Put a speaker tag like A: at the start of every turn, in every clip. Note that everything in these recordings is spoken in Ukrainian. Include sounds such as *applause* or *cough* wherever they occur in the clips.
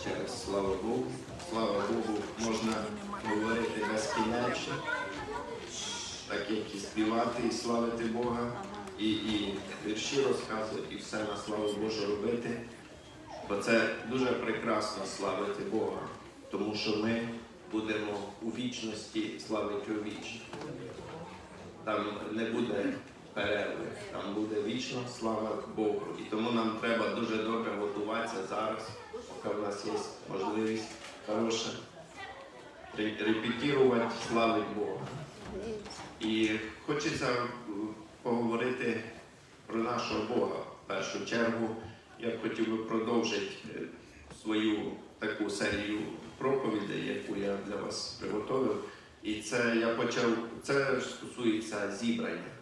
A: Ще раз слава Богу. Слава Богу, можна говорити безкінечно, так як і співати, і славити Бога, і, і вірші розказувати, і все на славу Божу робити. Бо це дуже прекрасно славити Бога, тому що ми будемо у вічності славити у вічно. Там не буде перерви, там буде вічна слава Богу. І тому нам треба дуже добре готуватися зараз, поки в нас є можливість хороша, ре- репетирувати, славити Бога. І хочеться поговорити про нашого Бога в першу чергу. Я хотів би продовжити е, свою таку серію проповідей, яку я для вас приготовив. І це я почав, це стосується зібрання.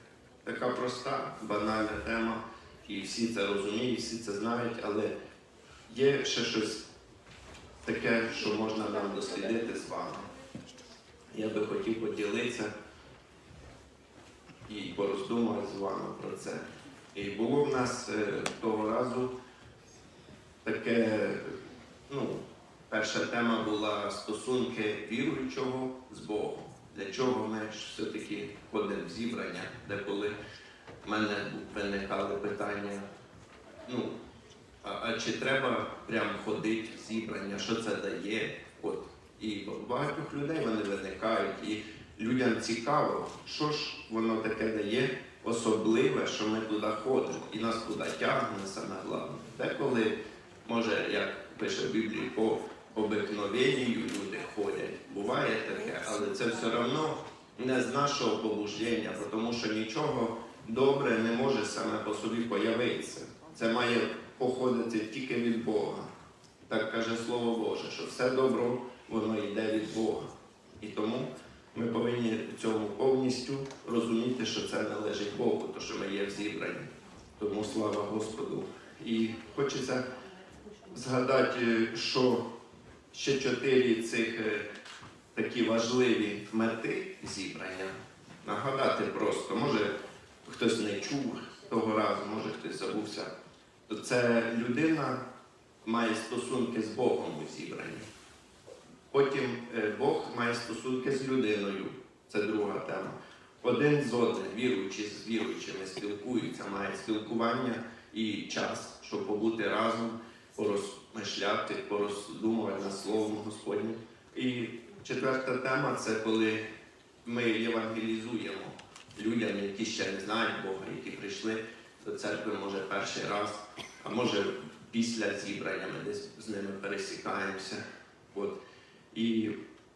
A: Така проста, банальна тема, і всі це розуміють, всі це знають, але є ще щось таке, що можна нам дослідити з вами. Я би хотів поділитися і пороздумувати з вами про це. І було в нас е, того разу таке, ну, перша тема була стосунки віруючого з Богом. Для чого ми все-таки ходимо в зібрання, де коли в мене виникали питання, ну, а, а чи треба прям ходити в зібрання, що це дає? От. І багатьох людей вони виникають, і людям цікаво, що ж воно таке дає особливе, що ми туди ходимо, і нас туди тягне саме головне. Деколи, може, як пише в Біблії, по обикновенню люди ходять. Буває таке, але це все одно не з нашого побуждення, тому що нічого добре не може саме по собі появитися. Це має походити тільки від Бога. Так каже Слово Боже, що все добро воно йде від Бога. І тому ми повинні в цьому повністю розуміти, що це належить Богу, то що ми є в зібранні. Тому слава Господу. І хочеться згадати, що ще чотири цих е, такі важливі мети зібрання. Нагадати просто, може хтось не чув того разу, може хтось забувся. То це людина має стосунки з Богом у зібранні. Потім е, Бог має стосунки з людиною. Це друга тема. Один з одним, віруючи з віруючими, спілкуються, має спілкування і час, щоб побути разом, порозмишляти, пороздумувати над Словом Господнім. І четверта тема це коли ми євангелізуємо людям, які ще не знають Бога, які прийшли до церкви, може, перший раз, а може після зібрання ми десь з ними пересікаємося. От. І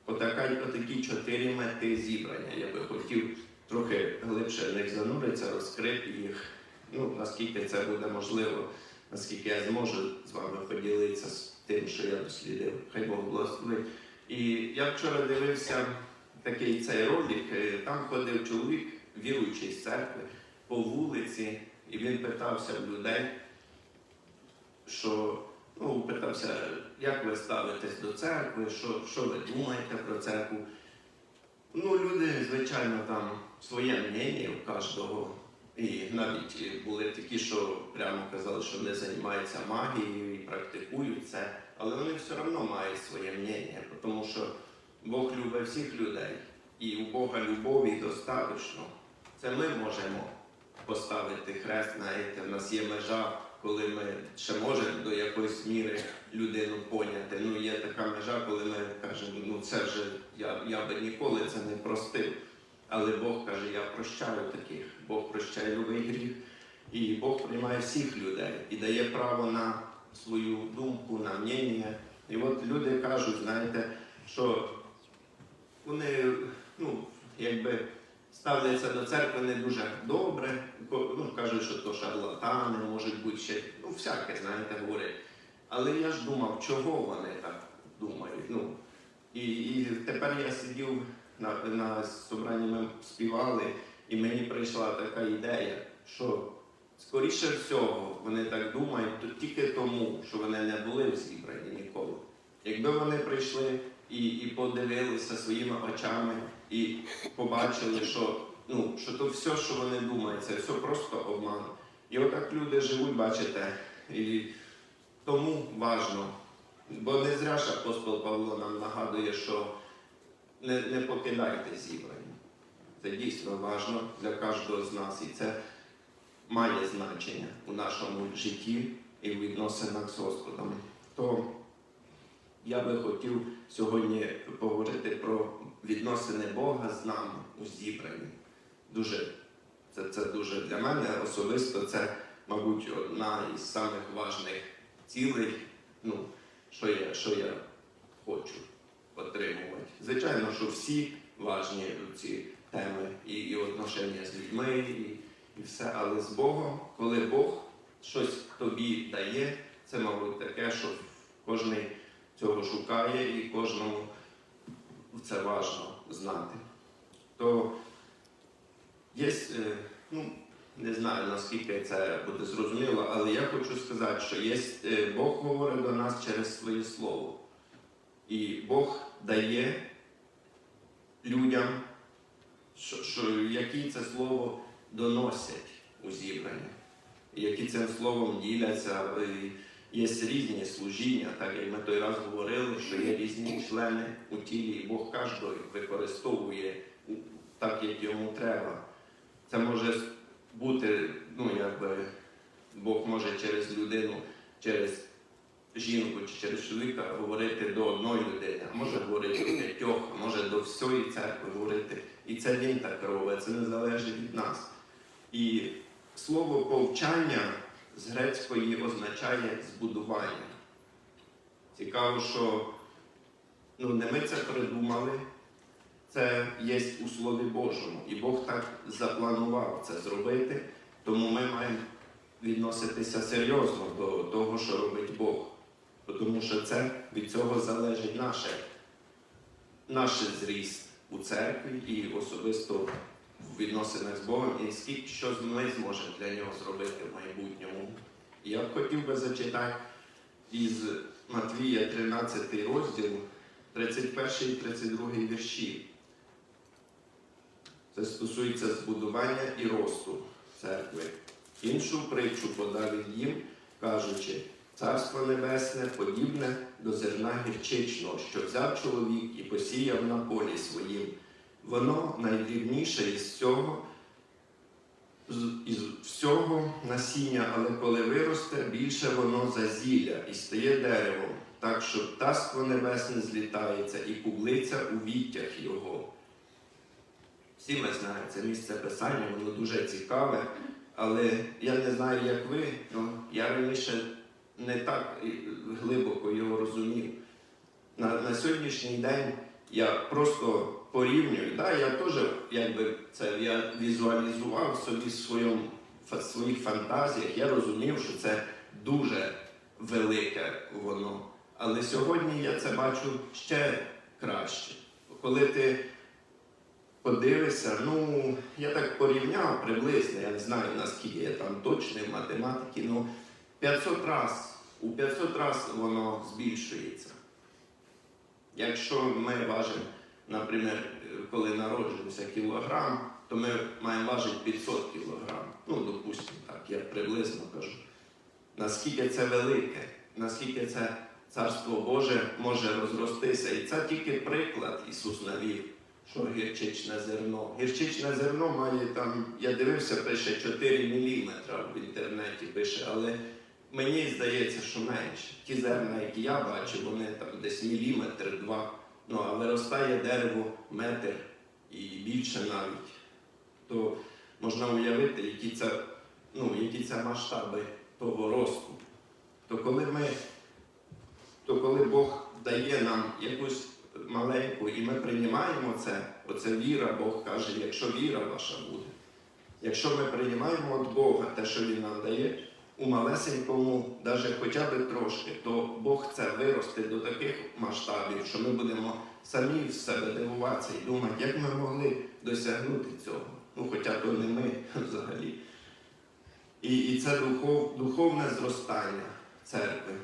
A: отака, отакі чотири мети зібрання. Я би хотів трохи глибше в них зануритися, розкрити їх. Ну, наскільки це буде можливо, наскільки я зможу з вами поділитися з тим, що я дослідив. Хай Бог благословить. І я вчора дивився такий цей ролик, е, там ходив чоловік, віруючий з церкви, по вулиці, і він питався людей, що ну, питався, як ви ставитесь до церкви, що, що ви думаєте про церкву. Ну, люди, звичайно, там своє мнення у кожного. І навіть були такі, що прямо казали, що не займаються магією і практикують це, але вони все одно мають своє мнення, тому що Бог любить всіх людей, і у Бога любові достатньо. Це ми можемо поставити хрест, знаєте, в нас є межа, коли ми ще можемо до якоїсь міри людину поняти. Ну, є така межа, коли ми кажемо, ну це вже я, я би ніколи це не простив. Але Бог каже, я прощаю таких, Бог прощає любий гріх, і Бог приймає всіх людей і дає право на свою думку, на мнення. І от люди кажуть, знаєте, що вони ну, якби ставляться до церкви не дуже добре, ну, кажуть, що то шарлатани, можуть бути ще, ну, всяке, знаєте, говорять. Але я ж думав, чого вони так думають. Ну, і, і тепер я сидів на, на собранні, ми співали, і мені прийшла така ідея, що скоріше всього вони так думають то тільки тому, що вони не були в зібранні ніколи. Якби вони прийшли і, і подивилися своїми очами і побачили, що ну, що то все, що вони думають, це все просто обман. І отак люди живуть, бачите, і тому важно. Бо не зря ж апостол Павло нам нагадує, що не, не покидайте зібрання. Це дійсно важно для кожного з нас, і це має значення у нашому житті і в відносинах з Господом. То я би хотів сьогодні поговорити про відносини Бога з нами у зібранні. Дуже, це, це дуже для мене особисто це, мабуть, одна із самих важних цілей, ну, що я, що я хочу отримувати. Звичайно, що всі важні ці теми і, і отношення з людьми, і, і все, але з Богом, коли Бог щось тобі дає, це, мабуть, таке, що кожен цього шукає і кожному це важно знати. То є, е, ну, не знаю наскільки це буде зрозуміло, але я хочу сказати, що є, е, Бог говорить до нас через своє слово. І Бог дає людям, що, що, які це слово доносять у зібранні, і які цим словом діляться. Є різні служіння, так як ми той раз говорили, що є різні члени у тілі, і Бог кожного використовує так, як йому треба. Це може бути, ну якби Бог може через людину, через жінку чи через чоловіка говорити до одної людини, а може говорити до п'ятьох, а може до всієї церкви говорити. І це він так робить, це не залежить від нас. І слово повчання з грецької означає збудування. Цікаво, що ну, не ми це придумали, це є у Слові Божому. І Бог так запланував це зробити, тому ми маємо відноситися серйозно до того, що робить Бог. Тому що це від цього залежить наше, наш зріст у церкві і особисто в відносинах з Богом, і скільки що ми зможемо для нього зробити в майбутньому. Я хотів би зачитати із Матвія 13 розділ, 31 і 32 вірші. Це стосується збудування і росту церкви. Іншу притчу подав він їм, кажучи, Царство Небесне подібне до зерна гірчичного, що взяв чоловік і посіяв на полі своїм. Воно найдрібніше із цього, із всього насіння, але коли виросте, більше воно за зілля і стає деревом, так що птаство небесне злітається і кублиця у віттях його. Всі ми знаємо це місце писання, воно дуже цікаве, але я не знаю, як ви, ну, я раніше не так глибоко його розумів. На, на сьогоднішній день я просто порівнюю. Да, я теж якби це я візуалізував собі в своєму, в своїх фантазіях. Я розумів, що це дуже велике воно. Але сьогодні я це бачу ще краще. Коли ти подивишся, ну я так порівняв приблизно, я не знаю наскільки я там точний в математиці, ну 500 раз, у 500 раз воно збільшується. Якщо ми важимо, наприклад, коли народжуємося кілограм, то ми маємо важити 500 кілограм. Ну, допустимо так, я приблизно кажу. Наскільки це велике, наскільки це Царство Боже може розростися. І це тільки приклад Ісус навів, що гірчичне зерно. Гірчичне зерно має там, я дивився, пише 4 мм в інтернеті пише, але Мені здається, що менше. Ті зерна, які я бачу, вони там десь міліметр, два. Ну, а виростає дерево метр і більше навіть. То можна уявити, які це, ну, які це масштаби того росту. То коли ми, то коли Бог дає нам якусь маленьку, і ми приймаємо це, оце віра, Бог каже, якщо віра ваша буде. Якщо ми приймаємо від Бога те, що Він нам дає, у малесенькому, навіть хоча б трошки, то Бог це виросте до таких масштабів, що ми будемо самі в себе дивуватися і думати, як ми могли досягнути цього. Ну, хоча то не ми *laughs* взагалі. І, і це духов, духовне зростання церкви.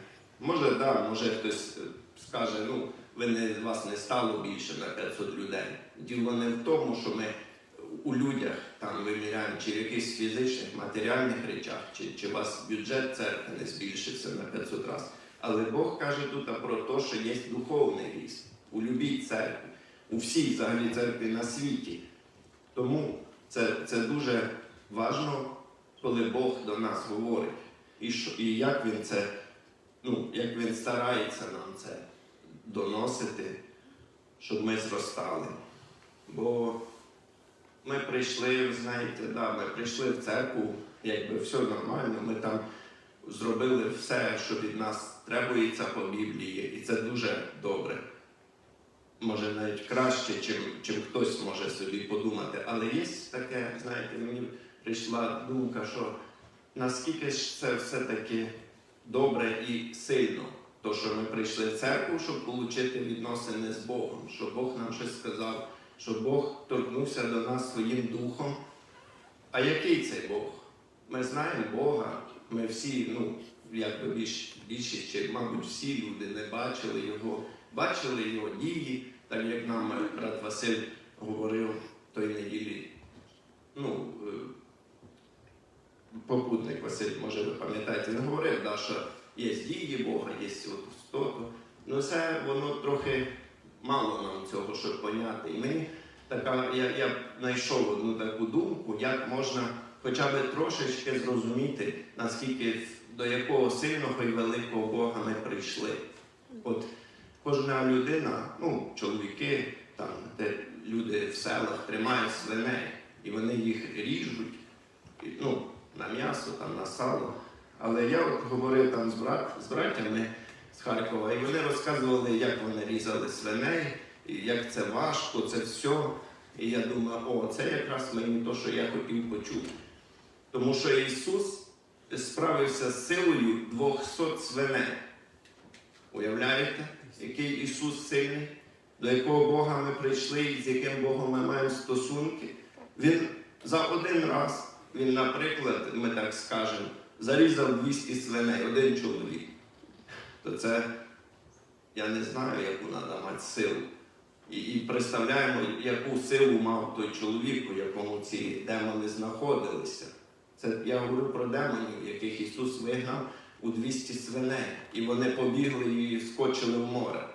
A: Може, да, може хтось е, скаже, ну, ви не, вас не стало більше на 500 людей. Діло не в тому, що ми у людях там виміряємо, чи в якихось фізичних, матеріальних речах, чи, чи у вас бюджет церкви не збільшився на 500 разів. Але Бог каже тут про те, що є духовний ріст у любій церкві, у всій взагалі церкві на світі. Тому це, це дуже важливо, коли Бог до нас говорить. І, що, і як він це, ну, як він старається нам це доносити, щоб ми зростали. Бо ми прийшли, знаєте, да, ми прийшли в церкву, якби все нормально, ми там зробили все, що від нас требується по Біблії, і це дуже добре. Може навіть краще, чим, чим хтось може собі подумати. Але є таке, знаєте, мені прийшла думка, що наскільки ж це все-таки добре і сильно, то, що ми прийшли в церкву, щоб отримати відносини з Богом, що Бог нам щось сказав, що Бог торкнувся до нас своїм духом. А який цей Бог? Ми знаємо Бога, ми всі, ну, якби більш, більшість, чи, мабуть, всі люди не бачили його, бачили його дії, так як нам брат Василь говорив той неділі. Ну, е, попутник Василь, може ви пам'ятаєте, він говорив, да, що є дії Бога, є от то. Ну це воно трохи мало нам цього, щоб поняти. І мені така, я, я знайшов одну таку думку, як можна хоча б трошечки зрозуміти, наскільки до якого сильного і великого Бога ми прийшли. От кожна людина, ну, чоловіки, там, де люди в селах тримають свиней, і вони їх ріжуть, ну, на м'ясо, там, на сало. Але я от говорив там з, брат, з братями з Харкова, і вони розказували, як вони різали свиней, і як це важко, це все. І я думаю, о, це якраз мені те, що я хотів почути. Тому що Ісус справився з силою 200 свиней. Уявляєте, який Ісус сильний, до якого Бога ми прийшли і з яким Богом ми маємо стосунки. Він за один раз, він, наприклад, ми так скажемо, зарізав 200 свиней, один чоловік. То це я не знаю, яку треба мати силу. І, і представляємо, яку силу мав той чоловік, у якому ці демони знаходилися. Це я говорю про демонів, яких Ісус вигнав у 200 свиней, і вони побігли і вскочили в море.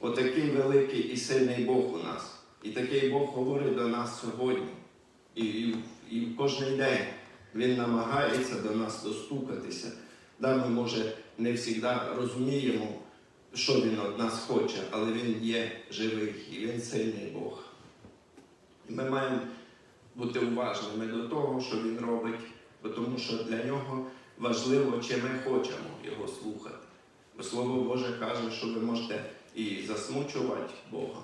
A: Отакий великий і сильний Бог у нас. І такий Бог говорить до нас сьогодні. І, і, і кожен день Він намагається до нас достукатися. Да, ми, може, не завжди розуміємо, що він від нас хоче, але він є живий і він сильний Бог. І ми маємо бути уважними до того, що він робить, тому що для нього важливо, чи ми хочемо його слухати. Бо Слово Боже каже, що ви можете і засмучувати Бога.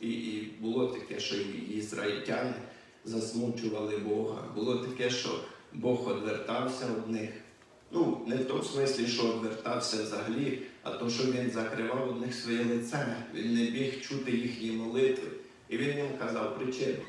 A: І, і було таке, що і ізраїльтяни засмучували Бога. Було таке, що Бог відвертався від них. Ну, не в тому смислі, що відвертався взагалі, а то, що він закривав від них своє лице, він не міг чути їхні молитви. І він їм казав причину.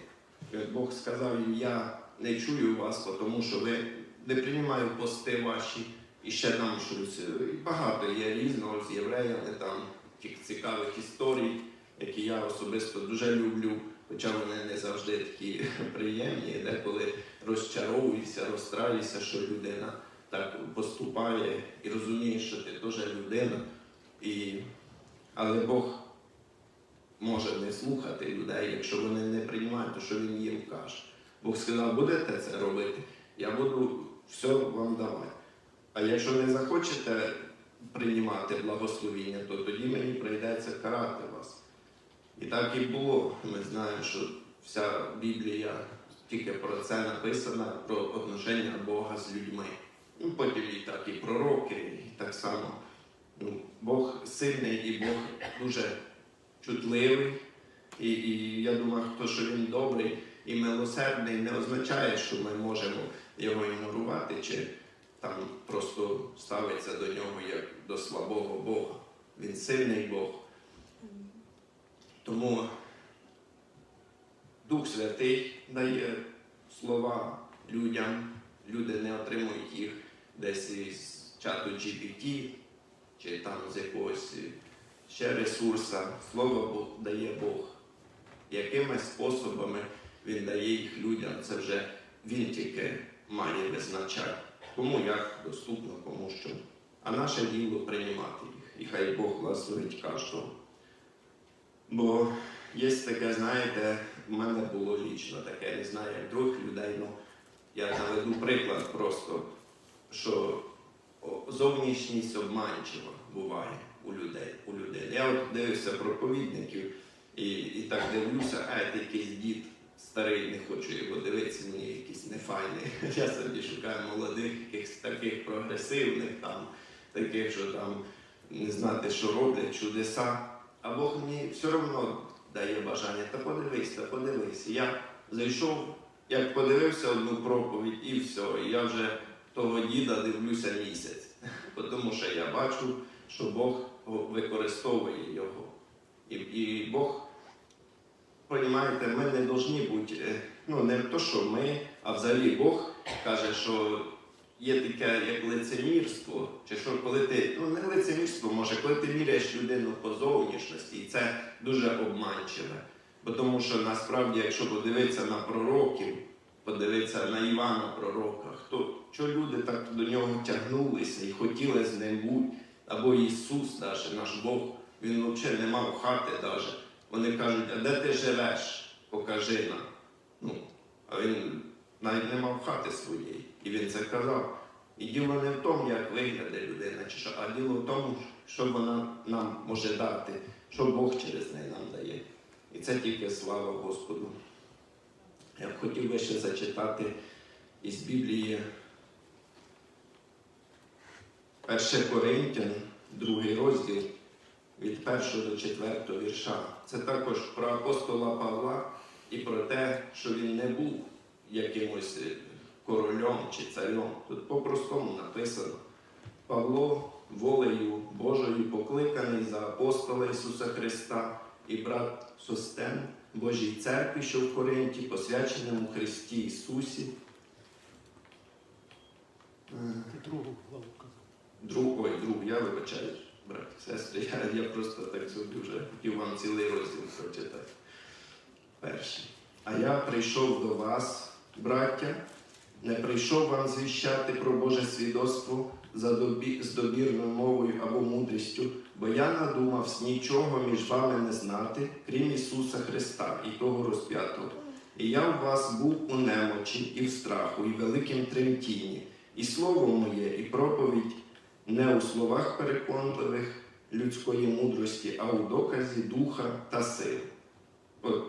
A: Як Бог сказав їм, я не чую вас, тому що ви не приймаю пости ваші, і ще там щось. І багато є різного з євреями, там тих цікавих історій, які я особисто дуже люблю, хоча вони не завжди такі *laughs* приємні, деколи розчаровуюся, розстраюся, що людина так поступає і розуміє, що ти теж людина. І... Але Бог може не слухати людей, якщо вони не приймають, то що він їм каже. Бог сказав, будете це робити, я буду все вам давати. А якщо не захочете приймати благословіння, то тоді мені прийдеться карати вас. І так і було. Ми знаємо, що вся Біблія тільки про це написана, про отношення Бога з людьми. Ну, потім і так, і пророки, і так само. Ну, Бог сильний і Бог дуже чутливий. І, і я думаю, хто що він добрий і милосердний, не означає, що ми можемо його ігнорувати чи там просто ставиться до нього як до слабого Бога. Він сильний Бог. Тому Дух Святий дає слова людям, люди не отримують їх десь із чату GPT чи там з якогось ще ресурса. Слово дає Бог. Якими способами він дає їх людям, це вже він тільки має визначати, кому як доступно, кому що. А наше діло приймати їх. І хай Бог благословить кожного. Бо є таке, знаєте, в мене було лічно таке, не знаю, як других людей, ну я наведу приклад просто, що зовнішність обманчива буває у людей. У людей. Я от дивився проповідників і, і так дивлюся, а це якийсь дід старий, не хочу його дивитися, мені якийсь нефайний. *laughs* Я собі шукаю молодих, якихось таких прогресивних, там, таких, що там не знати, що роблять, чудеса. А Бог мені все одно дає бажання. Та подивись, та подивись. Я зайшов, як подивився одну проповідь, і все. І я вже того діда дивлюся місяць. Тому що я бачу, що Бог використовує його. І, і Бог, розумієте, ми не повинні бути, е, ну не то, що ми, а взагалі Бог каже, що є таке як лицемірство, чи що коли ти, ну не лицемірство, може, коли ти міряєш людину по зовнішності, і це дуже обманчиве. Тому що насправді, якщо подивитися на пророків, подивитися на Івана Пророка, хто що люди так до нього тягнулися і хотіли з ним бути, або Ісус, навіть, наш Бог, він взагалі не мав хати навіть. Вони кажуть, а де ти живеш? Покажи нам. Ну, а він навіть не мав хати своєї. І він це казав. І діло не в тому, як виглядає людина, чи що, а діло в тому, що вона нам може дати, що Бог через неї нам дає. І це тільки слава Господу. Я б хотів би ще зачитати із Біблії 1 Коринтян, другий розділ від 1 до 4 вірша. Це також про апостола Павла і про те, що він не був якимось королем чи царем. Тут по-простому написано. Павло волею Божою покликаний за апостола Ісуса Христа і брат Состен Божій церкві, що в Коринті, посвяченому Христі Ісусі.
B: Ти другу главу казав.
A: Друг, ой, друг, я вибачаю, брат, сестри, я, я просто так собі вже хотів вам цілий розділ прочитати. Перший. А я прийшов до вас, браття, не прийшов вам звіщати про Боже свідоцтво за добі, з добірною мовою або мудрістю, бо я надумався нічого між вами не знати, крім Ісуса Христа і того розп'ятого. І я у вас був у немочі і в страху, і великим тремтінні, і слово моє, і проповідь не у словах переконливих людської мудрості, а у доказі духа та сил. От,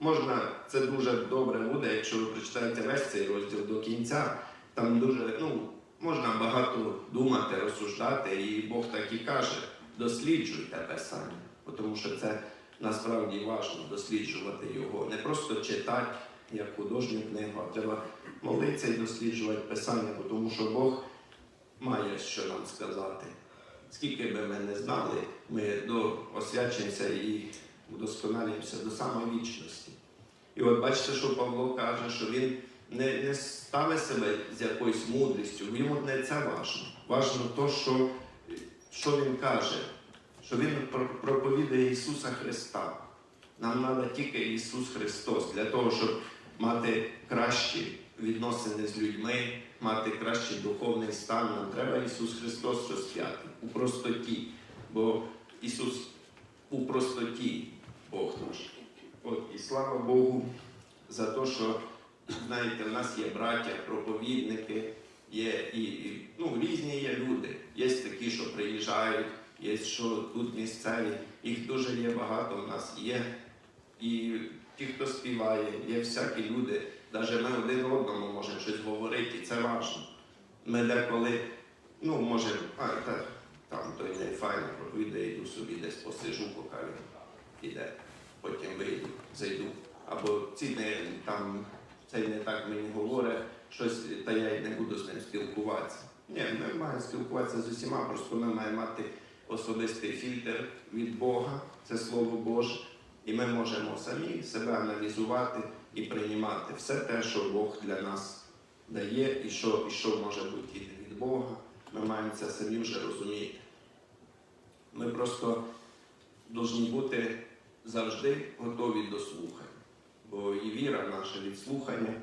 A: можна, це дуже добре буде, якщо ви прочитаєте весь цей розділ до кінця. Там дуже, ну, можна багато думати, розсуждати, і Бог так і каже: досліджуйте Писання, тому що це насправді важливо досліджувати його. Не просто читати як художню книгу, а треба молитися і досліджувати Писання, тому що Бог має що нам сказати. Скільки би ми не знали, ми до освячуємося і удосконалюємося до самої вічності. І от бачите, що Павло каже, що він не, не ставить себе з якоюсь мудрістю, йому не це важно. Важно то, що, що він каже, що він про- проповідує Ісуса Христа. Нам треба тільки Ісус Христос для того, щоб мати кращі відносини з людьми, мати кращий духовний стан. Нам треба Ісус Христос розп'ятий у простоті. Бо Ісус у простоті Бог наш. От, і слава Богу за те, що знаєте, в нас є браття, проповідники, є і, і ну, різні є люди. Є такі, що приїжджають, є що тут місцеві. Їх дуже є багато в нас є. І ті, хто співає, є всякі люди. Навіть ми один одному можемо щось говорити, і це важливо. Ми деколи, ну, може, а, та, там той не файно проповідає, йду собі десь посижу, поки він іде, потім вийду, зайду. Або ці не там цей не так мені говорить, щось, та я й не буду з ним спілкуватися. Ні, ми маємо спілкуватися з усіма, просто ми маємо мати особистий фільтр від Бога, це Слово Боже, і ми можемо самі себе аналізувати і приймати все те, що Бог для нас дає, і що, і що може бути від Бога. Ми маємо це самі вже розуміти. Ми просто повинні бути завжди готові до слухання. І віра наша від слухання.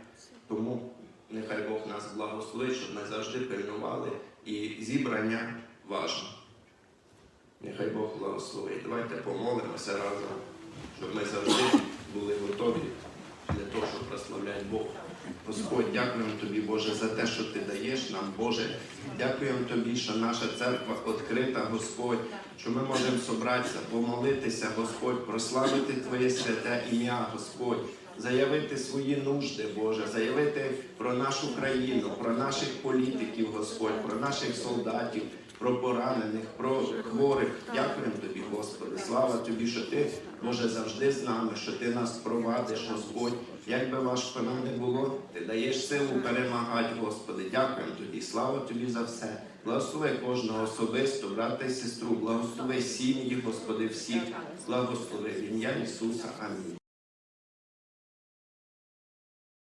A: Тому нехай Бог нас благословить, щоб ми завжди пильнували і зібрання важно. Нехай Бог благословить. Давайте помолимося разом, щоб ми завжди були готові для того, щоб прославляти Бога. Господь, дякуємо тобі, Боже, за те, що ти даєш нам, Боже. Дякуємо тобі, що наша церква відкрита, Господь, що ми можемо зібратися, помолитися, Господь, прославити Твоє святе ім'я, Господь, заявити свої нужди, Боже, заявити про нашу країну, про наших політиків, Господь, про наших солдатів, про поранених, про хворих. Дякуємо тобі, Господи. Слава тобі, що ти, Боже, завжди з нами, що ти нас провадиш, Господь. Як би важко нам не було, ти даєш силу перемагати, Господи. Дякуємо тобі. Слава тобі за все. Благослови кожного особисто, брата і сестру, благослови сім'ї, Господи, всіх. Благослови ім'я Ісуса. Амінь.